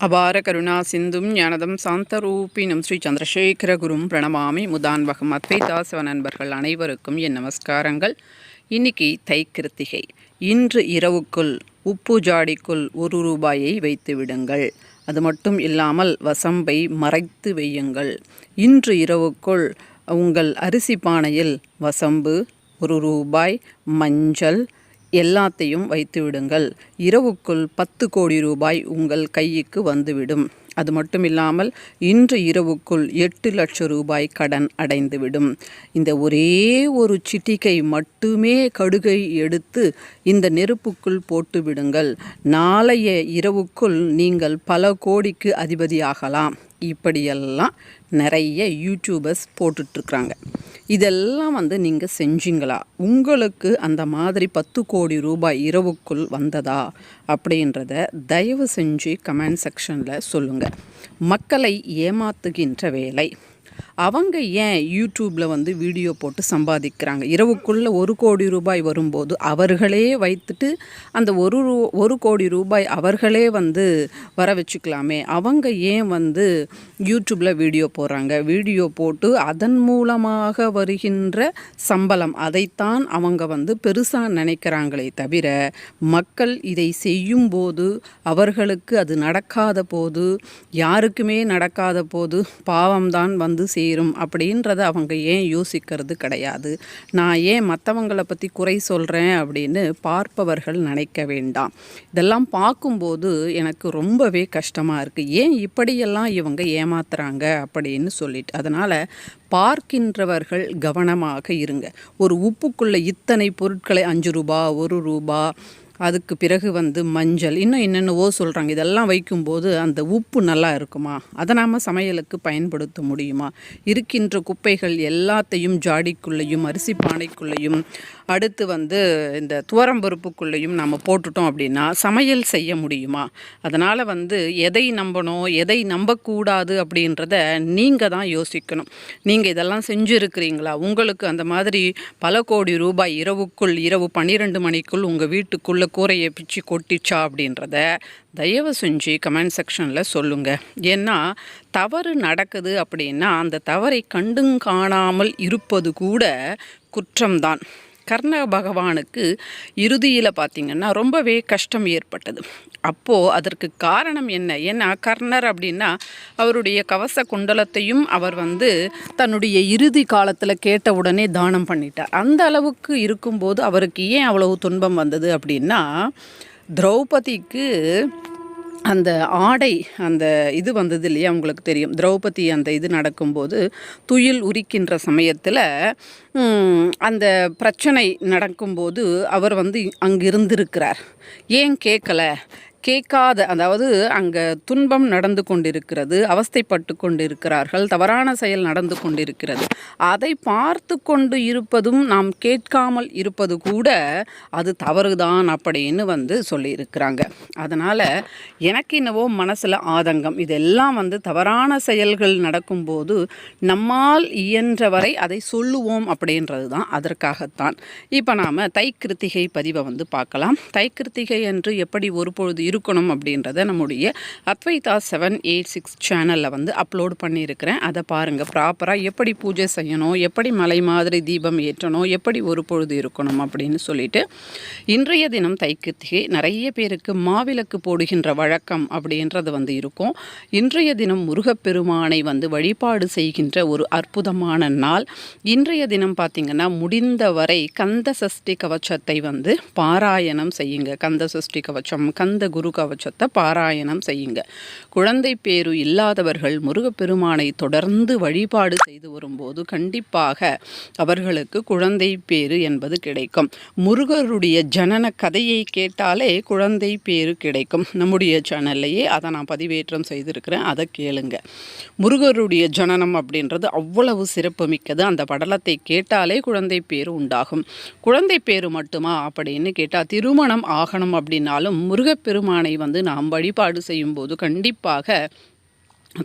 அபார கருணா சிந்தும் ஞானதம் சாந்தரூபினும் ஸ்ரீ சந்திரசேகர குரும் பிரணமாமி முதான்வகம் அத்வைதாசவ நண்பர்கள் அனைவருக்கும் என் நமஸ்காரங்கள். இன்னைக்கு தை கிருத்திகை இன்று இரவுக்குள் உப்பு ஜாடிக்குள் ஒரு ரூபாயை வைத்து விடுங்கள். அது மட்டும் இல்லாமல் வசம்பை மறைத்து வையுங்கள். இன்று இரவுக்குள் உங்கள் அரிசி பானையில் வசம்பு ஒரு ரூபாய் மஞ்சள் எல்லாத்தையும் வைத்து விடுங்கள் இரவுக்குள் பத்து கோடி ரூபாய் உங்கள் கைக்கு வந்துவிடும். அது மட்டும் இல்லாமல் இன்று இரவுக்குள் எட்டு லட்சம் ரூபாய் கடன் அடைந்துவிடும். இந்த ஒரே ஒரு சிட்டிகை மட்டுமே கடுகை எடுத்து இந்த நெருப்புக்குள் போட்டு விடுங்கள் நாளைய இரவுக்குள் நீங்கள் பல கோடிக்கு அதிபதியாகலாம். இப்படியெல்லாம் நிறைய யூடியூபர்ஸ் போட்டுட்ருக்குறாங்க. இதெல்லாம் வந்து நீங்கள் செஞ்சீங்களா? உங்களுக்கு அந்த மாதிரி பத்து கோடி ரூபாய் இரவுக்குள் வந்ததா? அப்படின்றத தயவு செஞ்சு கமெண்ட் செக்ஷனில் சொல்லுங்கள் மக்களை ஏமாத்துகின்ற வேலை. அவங்க ஏன் யூடியூப்பில் வந்து வீடியோ போட்டு சம்பாதிக்கிறாங்க? இரவுக்குள்ளே ஒரு கோடி ரூபாய் வரும்போது அவர்களே வைத்துட்டு அந்த ஒரு ரூ ஒரு கோடி ரூபாய் அவர்களே வந்து வர வச்சுக்கலாமே. அவங்க ஏன் வந்து யூடியூப்பில் வீடியோ போடுறாங்க? வீடியோ போட்டு அதன் மூலமாக வருகின்ற சம்பளம். அதைத்தான் அவங்க வந்து பெருசாக நினைக்கிறாங்களே தவிர மக்கள் இதை செய்யும்போது அவர்களுக்கு அது நடக்காத போது யாருக்குமே நடக்காத போது பாவம்தான் வந்து சேரும் அப்படின்றத அவங்க ஏன் யோசிக்கிறது கிடையாது. நான் ஏன் மற்றவங்களை பற்றி குறை சொல்கிறேன் அப்படின்னு பார்ப்பவர்கள் நினைக்க வேண்டாம். இதெல்லாம் பார்க்கும்போது எனக்கு ரொம்பவே கஷ்டமாக இருக்குது ஏன் இப்படியெல்லாம் இவங்க ஏமாத்துறாங்க அப்படின்னு சொல்லிட்டு. அதனால் பார்க்கின்றவர்கள் கவனமாக இருங்க. ஒரு உப்புக்குள்ளே இத்தனை பொருட்களை அஞ்சு ரூபா ஒரு ரூபா அதுக்கு பிறகு வந்து மஞ்சள் இன்னும் என்னென்னவோ சொல்கிறாங்க இதெல்லாம் வைக்கும்போது அந்த உப்பு நல்லா இருக்குமா? அதை நாம் சமையலுக்கு பயன்படுத்த முடியுமா? இருக்கின்ற குப்பைகள் எல்லாத்தையும் ஜாடிக்குள்ளேயும் அரிசி பானைக்குள்ளேயும் அடுத்து வந்து இந்த துவரம்பருப்புக்குள்ளேயும் நம்ம போட்டுட்டோம் அப்படின்னா சமையல் செய்ய முடியுமா? அதனால் வந்து எதை நம்பணும் எதை நம்பக்கூடாது அப்படின்றத நீங்கள் தான் யோசிக்கணும். நீங்கள் இதெல்லாம் செஞ்சுருக்கிறீங்களா? உங்களுக்கு அந்த மாதிரி பல கோடி ரூபாய் இரவுக்குள் இரவு பன்னிரெண்டு மணிக்குள் உங்கள் வீட்டுக்குள்ளே கூரையை பிச்சு கொட்டிச்சா அப்படின்றத தயவு செஞ்சு கமெண்ட் செக்ஷனில் சொல்லுங்கள் ஏன்னா தவறு நடக்குது அப்படின்னா அந்த தவறை கண்டும் காணாமல் இருப்பது கூட குற்றம்தான். கர்ண பகவானுக்கு இறுதியில் பார்த்திங்கன்னா ரொம்பவே கஷ்டம் ஏற்பட்டது. அப்போது அதற்கு காரணம் என்ன? ஏன்னா கர்ணர் அப்படின்னா அவருடைய கவச குண்டலத்தையும் அவர் வந்து தன்னுடைய இறுதி காலத்தில் கேட்ட உடனே தானம் பண்ணிட்டார். அந்த அளவுக்கு இருக்கும்போது அவருக்கு ஏன் அவ்வளவு துன்பம் வந்தது அப்படின்னா திரௌபதிக்கு அந்த ஆடை அந்த இது வந்தது இல்லையா? உங்களுக்கு தெரியும். திரௌபதி அந்த இது நடக்கும்போது துயில் உரிக்கின்ற சமயத்தில் அந்த பிரச்சனை நடக்கும்போது அவர் வந்து அங்கே இருந்திருக்கிறார் ஏன் கேட்கல கேட்காத அதாவது அங்கே துன்பம் நடந்து கொண்டிருக்கிறது அவஸ்தைப்பட்டு கொண்டிருக்கிறார்கள் தவறான செயல் நடந்து கொண்டிருக்கிறது. அதை பார்த்து கொண்டு இருப்பதும் நாம் கேட்காமல் இருப்பது கூட அது தவறுதான் அப்படின்னு வந்து சொல்லியிருக்கிறாங்க. அதனால் எனக்கு என்னவோ மனசில் ஆதங்கம். இதெல்லாம் வந்து தவறான செயல்கள் நடக்கும்போது நம்மால் இயன்றவரை அதை சொல்லுவோம் அப்படின்றது தான் அதற்காகத்தான். இப்போ நாம் தைக்கிருத்திகை பதிவை வந்து பார்க்கலாம். தைக்கிருத்திகை என்று எப்படி ஒரு பொழுது இருக்கணும் அப்படின்றத நம்முடைய அத்வைதா செவன் எயிட் சிக்ஸ் சேனலில் வந்து அப்லோட் பண்ணியிருக்கிறேன். அதை பாருங்கள் ப்ராப்பராக எப்படி பூஜை செய்யணும்? எப்படி மலை மாதிரி தீபம் ஏற்றணும்? எப்படி ஒரு பொழுது இருக்கணும்? அப்படின்னு சொல்லிட்டு இன்றைய தினம் தைக்கிருத்திகை நிறைய பேருக்கு மாவிளக்கு போடுகின்ற வழக்கம் அப்படின்றது வந்து இருக்கும். இன்றைய தினம் முருகப்பெருமானை வந்து வழிபாடு செய்கின்ற ஒரு அற்புதமான நாள். இன்றைய தினம் பார்த்திங்கன்னா முடிந்தவரை கந்த சஷ்டி கவச்சத்தை வந்து பாராயணம் செய்யுங்க. கந்த சஷ்டி கவச்சம் கந்த குரு கவச்சத்தை பாராயணம் செய்யுங்க. குழந்தை பேரு இல்லாதவர்கள் முருகப்பெருமானை தொடர்ந்து வழிபாடு செய்து வரும்போது கண்டிப்பாக அவர்களுக்கு குழந்தை பேரு என்பது கிடைக்கும். முருகருடைய ஜனன கதையை கேட்டாலே குழந்தை பேரு கிடைக்கும். நம்முடைய சேனல்லையே அதை நான் பதிவேற்றம் செய்திருக்கிறேன். அதை கேளுங்க. முருகருடைய ஜனனம் அப்படின்றது அவ்வளவு சிறப்பு மிக்கது அந்த படலத்தை கேட்டாலே குழந்தை பேரு உண்டாகும். குழந்தை பேரு மட்டுமா அப்படின்னு கேட்டால் திருமணம் ஆகணும் அப்படின்னாலும் முருகப்பெருமான் வந்து நாம் வழிபாடு செய்யும்போது கண்டிப்பாக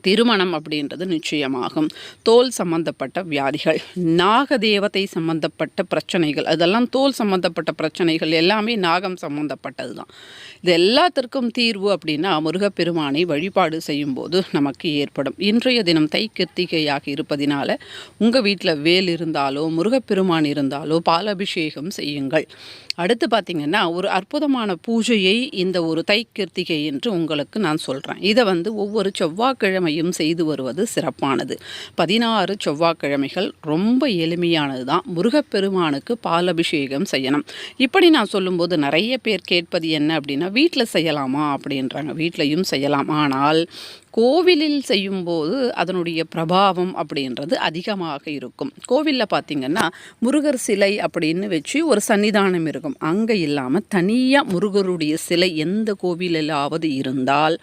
திருமணம் அப்படின்றது நிச்சயமாகும். தோல் சம்பந்தப்பட்ட வியாதிகள் நாகதேவதை சம்பந்தப்பட்ட பிரச்சனைகள் அதெல்லாம் தோல் சம்பந்தப்பட்ட பிரச்சனைகள் எல்லாமே நாகம் சம்பந்தப்பட்டது தான் இது எல்லாத்திற்கும் தீர்வு அப்படின்னா முருகப்பெருமானை வழிபாடு செய்யும்போது நமக்கு ஏற்படும். இன்றைய தினம் தை கிருத்திகையாக இருப்பதினால உங்கள் வீட்டில் வேல் இருந்தாலோ முருகப்பெருமான் இருந்தாலோ பாலபிஷேகம் செய்யுங்கள். அடுத்து பார்த்திங்கன்னா ஒரு அற்புதமான பூஜையை இந்த ஒரு தை கிருத்திகை என்று உங்களுக்கு நான் சொல்கிறேன் இதை வந்து ஒவ்வொரு செவ்வாய்க்கிழமையும் செய்து வருவது சிறப்பானது. பதினாறு செவ்வாய்க்கிழமைகள் ரொம்ப எளிமையானது தான் முருகப்பெருமானுக்கு பாலபிஷேகம் செய்யணும். இப்படி நான் சொல்லும்போது நிறைய பேர் கேட்பது என்ன அப்படின்னா வீட்டில் செய்யலாமா அப்படின்றாங்க. வீட்லையும் செய்யலாம். ஆனால் கோவிலில் செய்யும்போது அதனுடைய பிரபாவம் அப்படின்றது அதிகமாக இருக்கும். கோவிலில் பார்த்திங்கன்னா முருகர் சிலை அப்படின்னு வச்சு ஒரு சன்னிதானம் இருக்கும். அங்கே இல்லாமல் தனியாக முருகருடைய சிலை எந்த கோவிலாவது இருந்தால்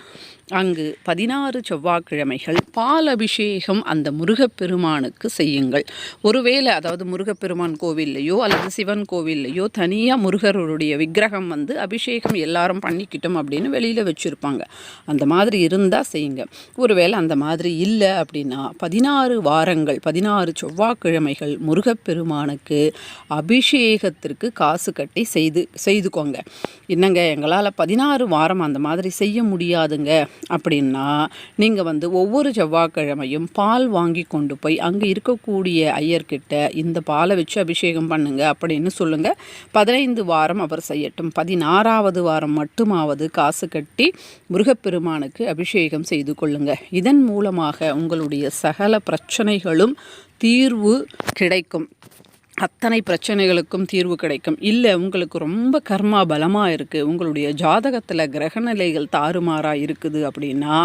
அங்கு பதினாறு செவ்வாய்க்கிழமைகள் பால் அபிஷேகம் அந்த முருகப்பெருமானுக்கு செய்யுங்கள். ஒருவேளை அதாவது முருகப்பெருமான் கோவில்லையோ அல்லது சிவன் கோவில்லையோ தனியாக முருகருடைய விக்கிரகம் வந்து அபிஷேகம் எல்லாரும் பண்ணிக்கிட்டோம் அப்படின்னு வெளியில் வச்சுருப்பாங்க. அந்த மாதிரி இருந்தால் செய்யுங்க. ஒருவேளை அந்த மாதிரி இல்லை அப்படின்னா பதினாறு வாரங்கள் பதினாறு செவ்வாய்க்கிழமைகள் முருகப்பெருமானுக்கு அபிஷேகத்திற்கு காசு கட்டி செய்து செய்துக்கோங்க. என்னங்க எங்களால் பதினாறு வாரம் அந்த மாதிரி செய்ய முடியாதுங்க. அப்படின்னா நீங்கள் வந்து ஒவ்வொரு செவ்வாய்க்கிழமையும் பால் வாங்கி கொண்டு போய் அங்கே இருக்கக்கூடிய ஐயர்கிட்ட இந்த பாலை வச்சு அபிஷேகம் பண்ணுங்க அப்படின்னு சொல்லுங்கள் பதினைந்து வாரம் அவர் செய்யட்டும். பதினாறாவது வாரம் மட்டுமாவது காசு கட்டி முருகப்பெருமானுக்கு அபிஷேகம் செய்து கொள்ளுங்க. இதன் மூலமாக உங்களுடைய சகல பிரச்சனைகளும் தீர்வு கிடைக்கும். அத்தனை பிரச்சனைகளுக்கும் தீர்வு கிடைக்கும். இல்லை உங்களுக்கு ரொம்ப கர்மா பலமாக இருக்குது உங்களுடைய ஜாதகத்தில் கிரகநிலைகள் தாறுமாறாக இருக்குது அப்படின்னா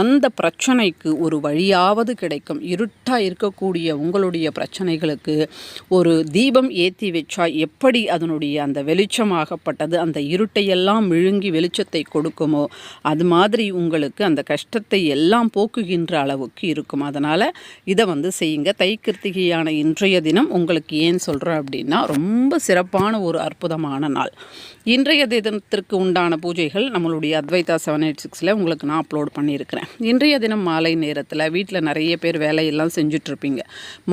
அந்த பிரச்சனைக்கு ஒரு வழியாவது கிடைக்கும். இருட்டாக இருக்கக்கூடிய உங்களுடைய பிரச்சனைகளுக்கு ஒரு தீபம் ஏற்றி வச்சா எப்படி அதனுடைய அந்த வெளிச்சமாகப்பட்டது அந்த இருட்டையெல்லாம் விழுங்கி வெளிச்சத்தை கொடுக்குமோ அது மாதிரி உங்களுக்கு அந்த கஷ்டத்தை எல்லாம் போக்குகின்ற அளவுக்கு இருக்கும். அதனால் இதை வந்து செய்யுங்க. தை கிருத்திகையான இன்றைய தினம் உங்களுக்கு ஏன் சொல்கிறேன் அப்படின்னா ரொம்ப சிறப்பான ஒரு அற்புதமான நாள். இன்றைய தினத்திற்கு உண்டான பூஜைகள் நம்மளுடைய அத்வைதா செவன் எயிட் சிக்ஸில் உங்களுக்கு நான் அப்லோட் பண்ணியிருக்கிறேன். இன்றைய தினம் மாலை நேரத்தில் வீட்டில் நிறைய பேர் வேலையெல்லாம் செஞ்சுட்ருப்பீங்க.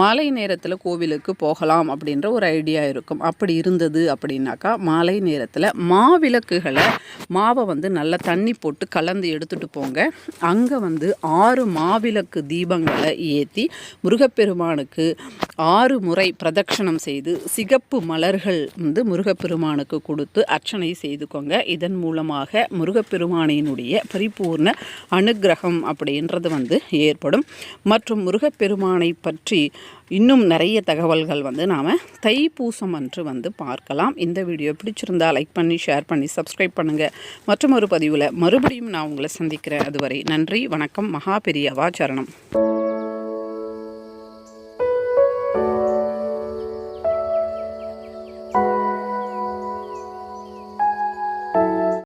மாலை நேரத்தில் கோவிலுக்கு போகலாம் அப்படின்ற ஒரு ஐடியா இருக்கும். அப்படி இருந்தது அப்படின்னாக்கா மாலை நேரத்தில் மாவிளக்குகளை மாவை வந்து நல்லா தண்ணி போட்டு கலந்து எடுத்துகிட்டு போங்க. அங்கே வந்து ஆறு மாவிளக்கு தீபங்களை ஏற்றி முருகப்பெருமானுக்கு ஆறு முறை பிரதட்சணம் செய்து சிகப்பு மலர்கள் வந்து முருகப்பெருமானுக்கு கொடுத்து அர்ச்சனை செய்துக்கோங்க. இதன் மூலமாக முருகப்பெருமானினுடைய பரிபூர்ண அனுகிரகம் அப்படின்றது வந்து ஏற்படும். மற்றும் முருகப்பெருமானை பற்றி இன்னும் நிறைய தகவல்கள் வந்து நாம் தைப்பூசம் அன்று வந்து பார்க்கலாம். இந்த வீடியோ பிடிச்சிருந்தால் லைக் பண்ணி ஷேர் பண்ணி சப்ஸ்கிரைப் பண்ணுங்கள் மற்றும் ஒரு பதிவில் மறுபடியும் நான் உங்களை சந்திக்கிறேன். அதுவரை நன்றி வணக்கம் மகா பெரியவா சரணம்